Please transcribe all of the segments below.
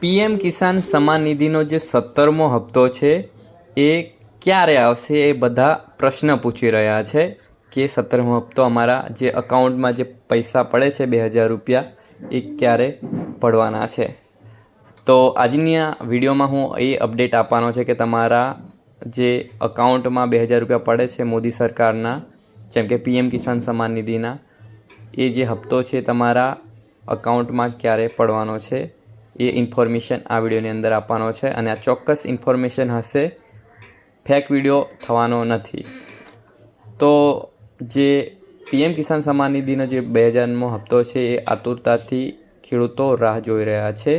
PM કિસાન સમાન નિધિનો જે સત્તરમો હપ્તો છે, એ ક્યારે આવશે એ બધા પ્રશ્ન પૂછી રહ્યા છે કે સત્તરમો હપ્તો અમારા જે અકાઉન્ટમાં જે પૈસા પડે છે બે હજાર રૂપિયા, એ ક્યારે પડવાના છે. તો આજની આ વિડીયોમાં હું એ અપડેટ આપવાનો છે કે તમારા જે અકાઉન્ટમાં બે હજાર રૂપિયા પડે છે મોદી સરકારના, જેમ કે પીએમ કિસાન સન્માન નિધિના, એ જે હપ્તો છે તમારા અકાઉન્ટમાં ક્યારે પડવાનો છે? એ ઇન્ફોર્મેશન આ વિડીયોની અંદર આપવાનો છે અને આ ચોક્કસ ઇન્ફોર્મેશન હશે. ફેક વીડિયો થવાનો નથી. તો જે પીએમ કિસાન સન્માન નિધિનો જે બે હજારનો હપ્તો છે એ આતુરતાથી ખેડૂતો રાહ જોઈ રહ્યા છે.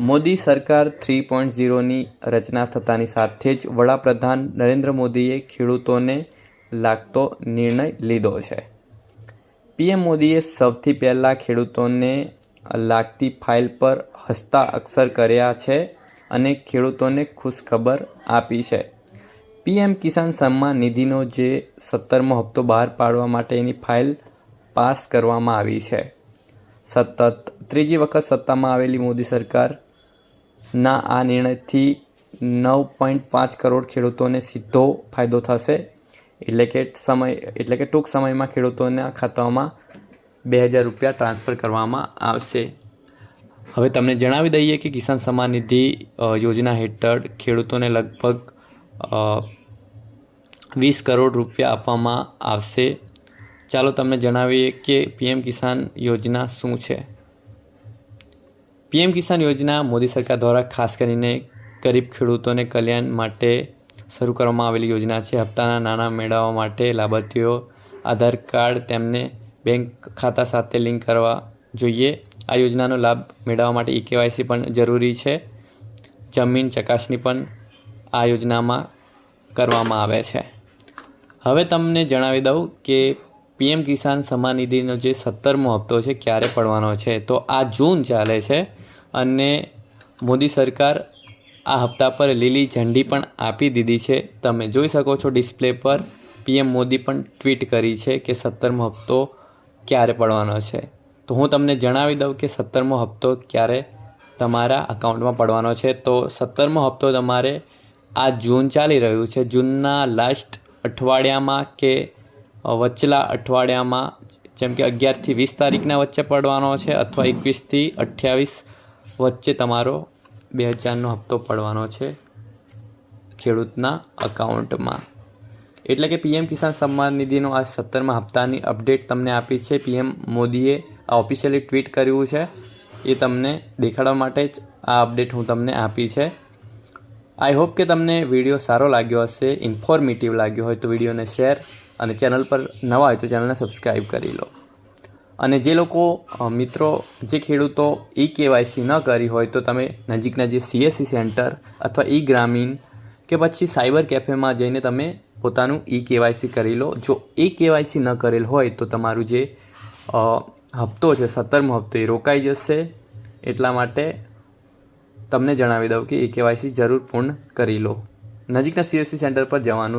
મોદી સરકાર થ્રી પોઈન્ટ ઝીરોની રચના થતાની સાથે જ વડાપ્રધાન નરેન્દ્ર મોદીએ ખેડૂતોને લાગતો નિર્ણય લીધો છે. પીએમ મોદીએ સૌથી પહેલાં ખેડૂતોને લાગતી ફાઇલ પર હસ્તા અક્ષર કર્યા છે અને ખેડૂતોને ખુશખબર આપી છે. પીએમ કિસાન સન્માન નિધિનો જે સત્તરમો હપ્તો બહાર પાડવા માટેની ફાઇલ પાસ કરવામાં આવી છે. સતત ત્રીજી વખત સત્તામાં આવેલી મોદી સરકારના આ નિર્ણયથી નવ પોઈન્ટ પાંચ કરોડ ખેડૂતોને સીધો ફાયદો થશે. એટલે કે સમય, એટલે કે ટૂંક સમયમાં ખેડૂતોના ખાતામાં બે હજાર રૂપિયા ટ્રાન્સફર કરવામાં આવશે. હવે તમને જણાવી દઈએ કે કિસાન સન્માન નિધિ યોજના હેઠળ ખેડૂતોને લગભગ વીસ કરોડ રૂપિયા આપવામાં આવશે. ચાલો તમને જણાવીએ કે પીએમ કિસાન યોજના શું છે? પીએમ કિસાન યોજના મોદી સરકાર દ્વારા ખાસ કરીને ગરીબ ખેડૂતોને કલ્યાણ માટે શરૂ કરવામાં આવેલી યોજના છે. હપ્તાના નાણાં મેળવવા માટે લાભાર્થીઓ, આધાર કાર્ડ તેમને બેંક ખાતા સાથે લિંક કરવા જોઈએ. આ યોજનાનો લાભ મેળવવા માટે ઈ કેવાયસી પણ જરૂરી છે. જમીન ચકાસણી પણ આ યોજનામાં કરવામાં આવે છે. હવે તમને જણાવી દઉં કે પીએમ કિસાન સન્માન નિધિનો જે સત્તરમો હપ્તો છે, ક્યારે પડવાનો છે? તો આ જૂન ચાલે છે અને મોદી સરકાર આ હપ્તા પર લીલી ઝંડી પણ આપી દીધી છે. તમે જોઈ શકો છો ડિસ્પ્લે પર પીએમ મોદી પણ ટ્વીટ કરી છે કે સત્તરમો હપ્તો ક્યારે પડવાનો છે? તો હું તમને જણાવી દઉં કે સત્તરમો હપ્તો ક્યારે તમારા અકાઉન્ટમાં પડવાનો છે. તો સત્તરમો હપ્તો તમારે આ જૂન ચાલી રહ્યું છે. જૂનના લાસ્ટ અઠવાડિયામાં કે વચલા અઠવાડિયામાં, જેમ કે અગિયારથી વીસ તારીખના વચ્ચે પડવાનો છે અથવા એકવીસથી અઠ્યાવીસ વચ્ચે તમારો બે હજારનો હપ્તો પડવાનો છે ખેડૂતના અકાઉન્ટમાં એટલે કે પીએમ કિસાન સન્માન નિધિનો આ સત્તરમા હપ્તાની અપડેટ તમને આપી છે. પીએમ મોદીએ આ ઓફિશિયલી ટ્વીટ કર્યું છે. એ તમને દેખાડવા માટે જ આ અપડેટ હું તમને આપી છે. આઈ હોપ કે તમને વીડિયો સારો લાગ્યો હશે, ઇન્ફોર્મેટિવ લાગ્યો હોય તો વિડીયોને શેર અને ચેનલ પર નવા હોય તો ચેનલને સબસ્ક્રાઈબ કરી લો. અને જે લોકો મિત્રો, જે ખેડૂતો ઈ કેવાયસી ન કરી હોય તો તમે નજીકના જે સીએસસી સેન્ટર અથવા ઈ ગ્રામીણ કે પછી સાયબર કેફેમાં જઈને તમે પોતાનું ઈ કેવાયસી કરી લો. જો ઈ કેવાયસી ન કરેલ હોય તો તમારું જે હપ્તો છે, સત્તરમો હપ્તો એ રોકાઈ જશે. એટલા માટે તમને જણાવી દઉં કે ઈ કેવાયસી જરૂર પૂર્ણ કરી લો. નજીકના સીએસસી સેન્ટર પર જવાનું